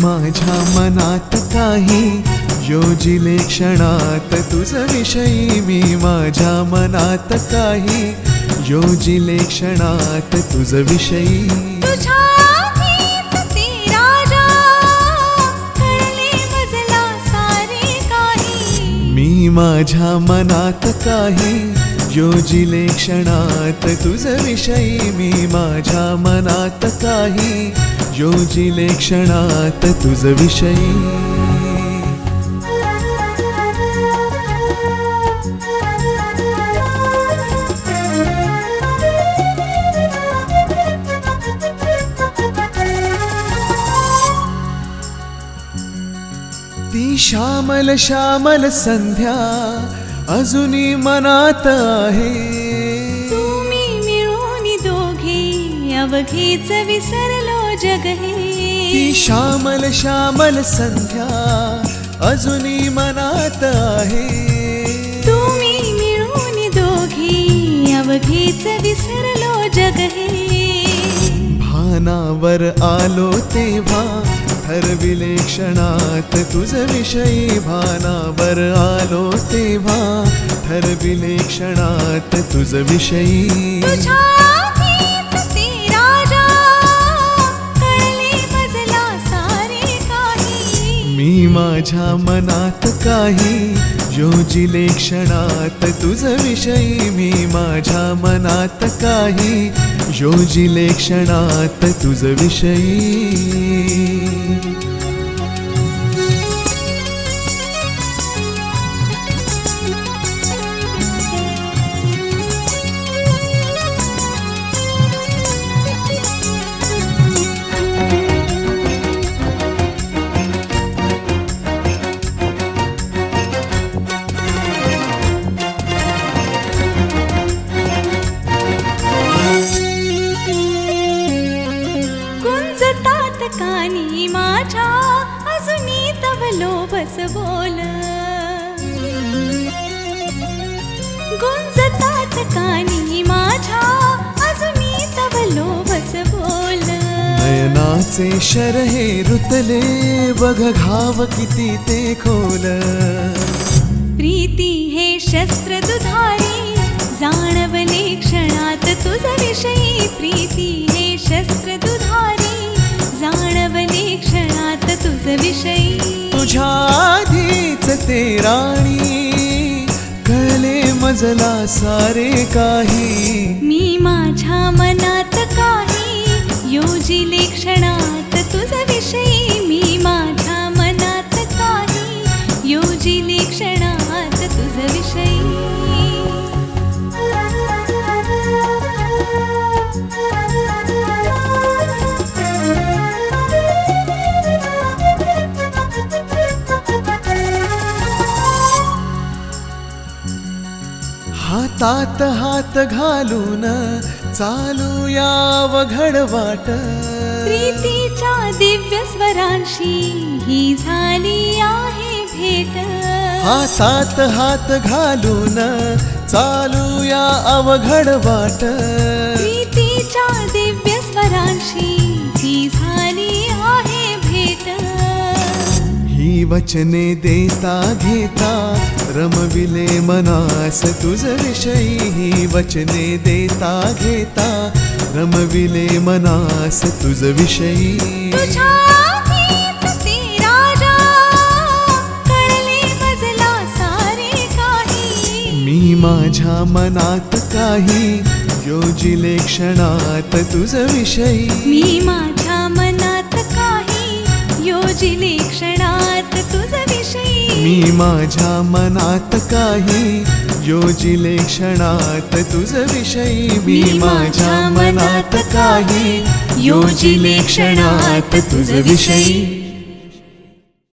माझ्या मनात काही योजिले क्षणात तुझ विषयी मी माझ्या मनात काही योजिले क्षणात तुझ विषयी. मी माझ्या मनात काही योजिले क्षणात तुझ विषयी मी माझ्या मनात काही योजिले क्षणात तुझ विषयी. ती श्यामल श्यामल संध्या अजूनही मनात आहे. तुम्ही मिळून दोघे अवघीच विसरलो. जग ती हे श्यामल श्यामल संध्या अजूनी मनात आहे। तुम्ही मिळून दोघे अवघेच विसरलो जग हे भानावर आलो तेव्हा ठरविले क्षणात तुझ विषयी। भानावर आलो तेव्हा ठरविले क्षणात तुझ विषयी। मी माझ्या मनात काही योजिले क्षणात तुझ विषयी मी माझ्या मनात काही योजिले क्षणात तुझ विषयी. माझ्या अजूनी तवलो बस बोल. गुंजतात कानी माझ्या अजूनी तवलो बस बोल. नयनाचे शर हे रुतले बघ घाव किती ते खोल. प्रीती हे शस्त्र दुधारी विषयी तुझ्या आधीच ते राणी कळले मजला सारे काही. मी माझ्या मनात काही योजिले हातात हात घालून चालूया वघड वाट. प्रीतीच्या दिव्य स्वरांशी ही झाली आहे भेट. हातात हात घालून चालूया अवघड वाट. प्रीतीच्या दिव्य स्वरांशी ही झाली आहे भेट. ही वचने देता घेता रमविले मनास तुझ विषयी वचने देता घेता. रमविले मनास तुझ विषयी. मी माझ्या मनात काही योजिले क्षणात तुझ विषयी. मी माझ्या मी माझ्या मनात काही योजिले क्षणात तुझ विषयी. मी माझ्या मनात काही योजिले क्षणात तुझ विषयी.